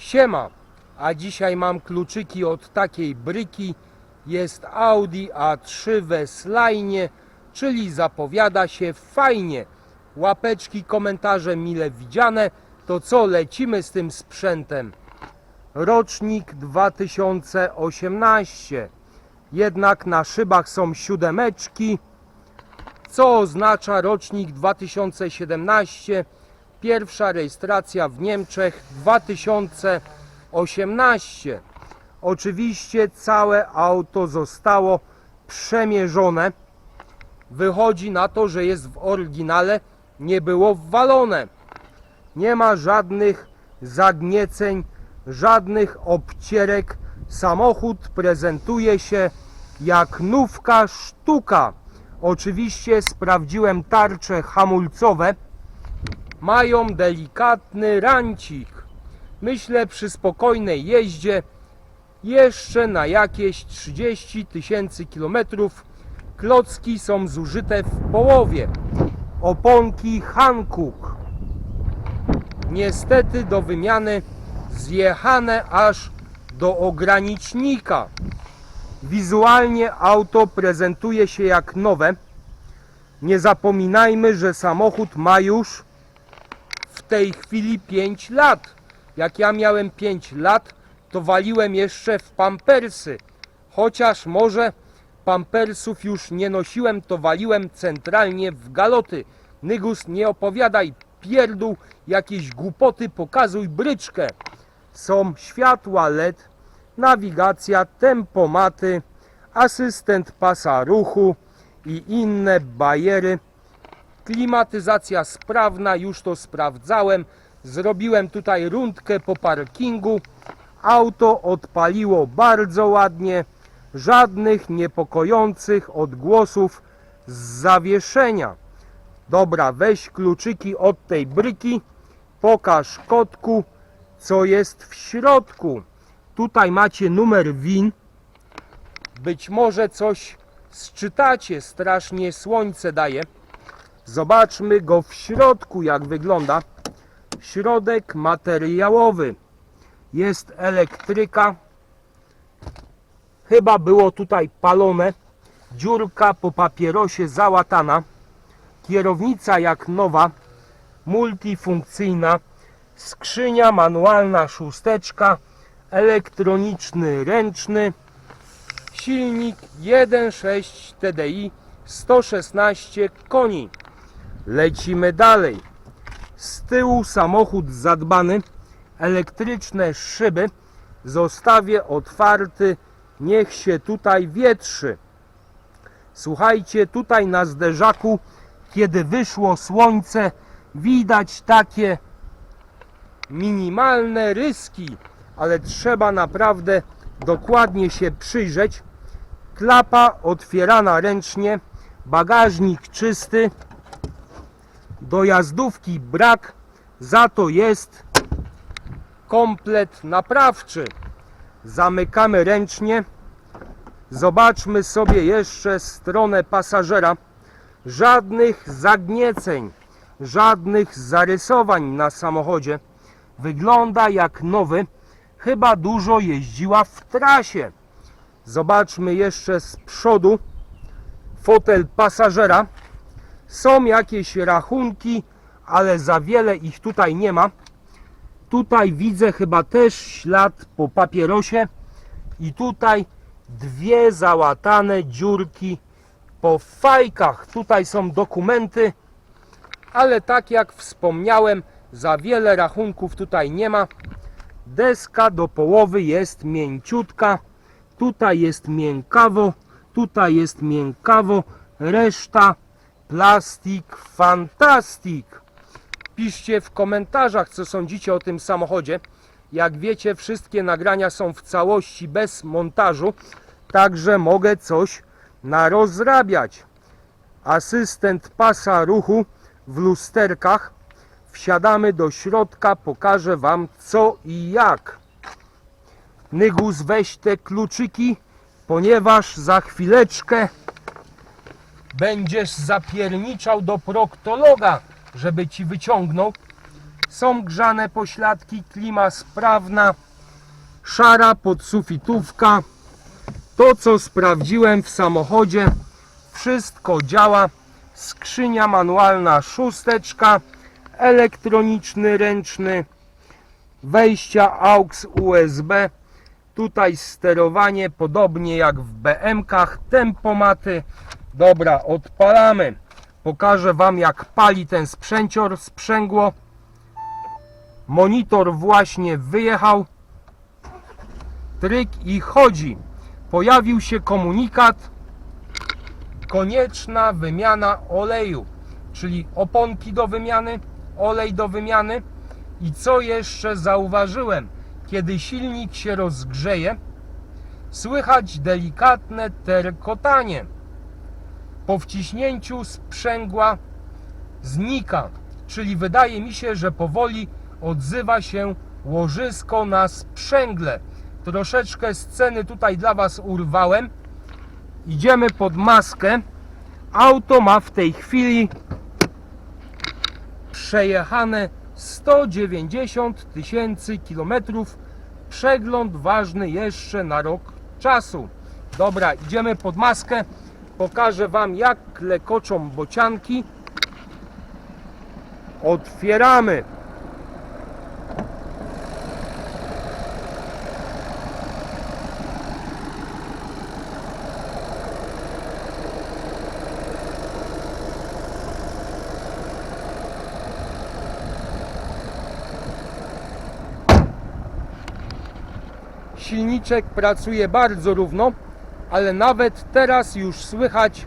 Siema, a dzisiaj mam kluczyki od takiej bryki. Jest Audi A3 w S-Line, czyli zapowiada się fajnie. Łapeczki, komentarze mile widziane. To co, lecimy z tym sprzętem? Rocznik 2018. Jednak na szybach są siódemeczki, co oznacza rocznik 2017. Pierwsza rejestracja w Niemczech 2018. Oczywiście całe auto zostało przemierzone. Wychodzi na to, że jest w oryginale, nie było wwalone. Nie ma żadnych zagnieceń, żadnych obcierek. Samochód prezentuje się jak nówka sztuka. Oczywiście sprawdziłem tarcze hamulcowe. Mają delikatny rancik. Myślę przy spokojnej jeździe jeszcze na jakieś 30 tysięcy kilometrów klocki są zużyte w połowie. Oponki Hankook. Niestety do wymiany zjechane aż do ogranicznika. Wizualnie auto prezentuje się jak nowe. Nie zapominajmy, że samochód ma już tej chwili 5 lat. Jak ja miałem 5 lat, to waliłem jeszcze w pampersy. Chociaż może pampersów już nie nosiłem, to waliłem centralnie w galoty. Nygus, nie opowiadaj pierdół, jakieś głupoty, pokazuj bryczkę. Są światła LED, nawigacja, tempomaty, asystent pasa ruchu i inne bajery. Klimatyzacja sprawna, już to sprawdzałem. Zrobiłem tutaj rundkę po parkingu. Auto odpaliło bardzo ładnie. Żadnych niepokojących odgłosów z zawieszenia. Dobra, weź kluczyki od tej bryki. Pokaż kotku, co jest w środku. Tutaj macie numer WIN. Być może coś sczytacie. Strasznie słońce daje. Zobaczmy go w środku, jak wygląda. Środek materiałowy. Jest elektryka. Chyba było tutaj palone. Dziurka po papierosie załatana. Kierownica jak nowa. Multifunkcyjna. Skrzynia manualna szósteczka. Elektroniczny ręczny. Silnik 1.6 TDI 116 koni. Lecimy dalej. Z tyłu samochód zadbany, elektryczne szyby. Zostawię otwarty, niech się tutaj wietrzy. Słuchajcie, tutaj na zderzaku, kiedy wyszło słońce, widać takie minimalne ryski, ale trzeba naprawdę dokładnie się przyjrzeć. Klapa otwierana ręcznie, bagażnik czysty, dojazdówki brak, za to jest komplet naprawczy. Zamykamy ręcznie. Zobaczmy sobie jeszcze stronę pasażera. Żadnych zagnieceń, żadnych zarysowań na samochodzie. Wygląda jak nowy. Chyba dużo jeździła w trasie. Zobaczmy jeszcze z przodu fotel pasażera. Są jakieś rachunki, ale za wiele ich tutaj nie ma. Tutaj widzę chyba też ślad po papierosie i tutaj dwie załatane dziurki po fajkach. Tutaj są dokumenty, ale tak jak wspomniałem, za wiele rachunków tutaj nie ma. Deska do połowy jest mięciutka. Tutaj jest miękkawo, tutaj jest miękkawo, reszta plastik fantastik. Piszcie w komentarzach, co sądzicie o tym samochodzie. Jak wiecie, wszystkie nagrania są w całości bez montażu, także mogę coś narozrabiać. Asystent pasa ruchu w lusterkach. Wsiadamy do środka, pokażę Wam co i jak. Nygus, weź te kluczyki, ponieważ za chwileczkę będziesz zapierniczał do proktologa, żeby ci wyciągnął. Są grzane pośladki, klima sprawna, szara podsufitówka. To co sprawdziłem w samochodzie, wszystko działa. Skrzynia manualna, szósteczka, elektroniczny, ręczny, wejścia AUX USB. Tutaj sterowanie podobnie jak w BM-kach, tempomaty. Dobra, odpalamy. Pokażę Wam jak pali ten sprzęcior, sprzęgło. Monitor właśnie wyjechał. Tryk i chodzi. Pojawił się komunikat. Konieczna wymiana oleju, czyli oponki do wymiany, olej do wymiany. I co jeszcze zauważyłem? Kiedy silnik się rozgrzeje, słychać delikatne terkotanie. Po wciśnięciu sprzęgła znika, czyli wydaje mi się, że powoli odzywa się łożysko na sprzęgle. Troszeczkę sceny tutaj dla Was urwałem. Idziemy pod maskę. Auto ma w tej chwili przejechane 190 tysięcy kilometrów. Przegląd ważny jeszcze na rok czasu. Dobra, idziemy pod maskę. Pokażę Wam jak klekoczą bocianki. Otwieramy. Silniczek pracuje bardzo równo, ale nawet teraz już słychać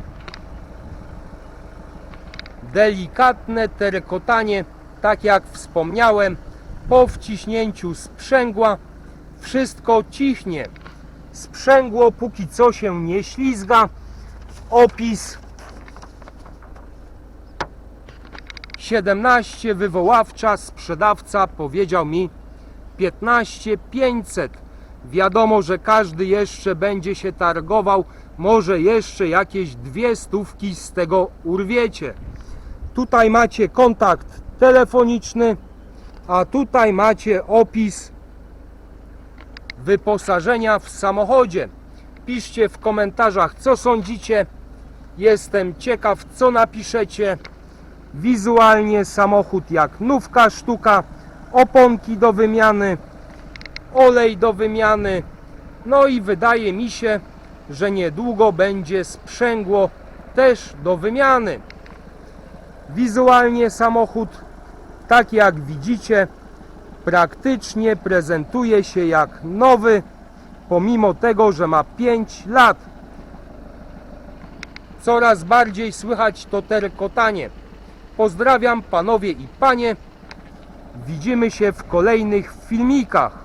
delikatne terkotanie, tak jak wspomniałem, po wciśnięciu sprzęgła wszystko cichnie. Sprzęgło póki co się nie ślizga. Opis 17 wywoławcza sprzedawca powiedział mi 15 500 wiadomo, że każdy jeszcze będzie się targował może jeszcze jakieś dwie stówki z tego urwiecie. Tutaj macie kontakt telefoniczny a tutaj macie opis wyposażenia w samochodzie. Piszcie w komentarzach co sądzicie. Jestem ciekaw co napiszecie. Wizualnie samochód jak nówka sztuka, oponki do wymiany, olej do wymiany. No i wydaje mi się, że niedługo będzie sprzęgło też do wymiany. Wizualnie samochód, tak jak widzicie, praktycznie prezentuje się jak nowy, pomimo tego, że ma 5 lat. Coraz bardziej słychać to terkotanie. Pozdrawiam panowie i panie. Widzimy się w kolejnych filmikach.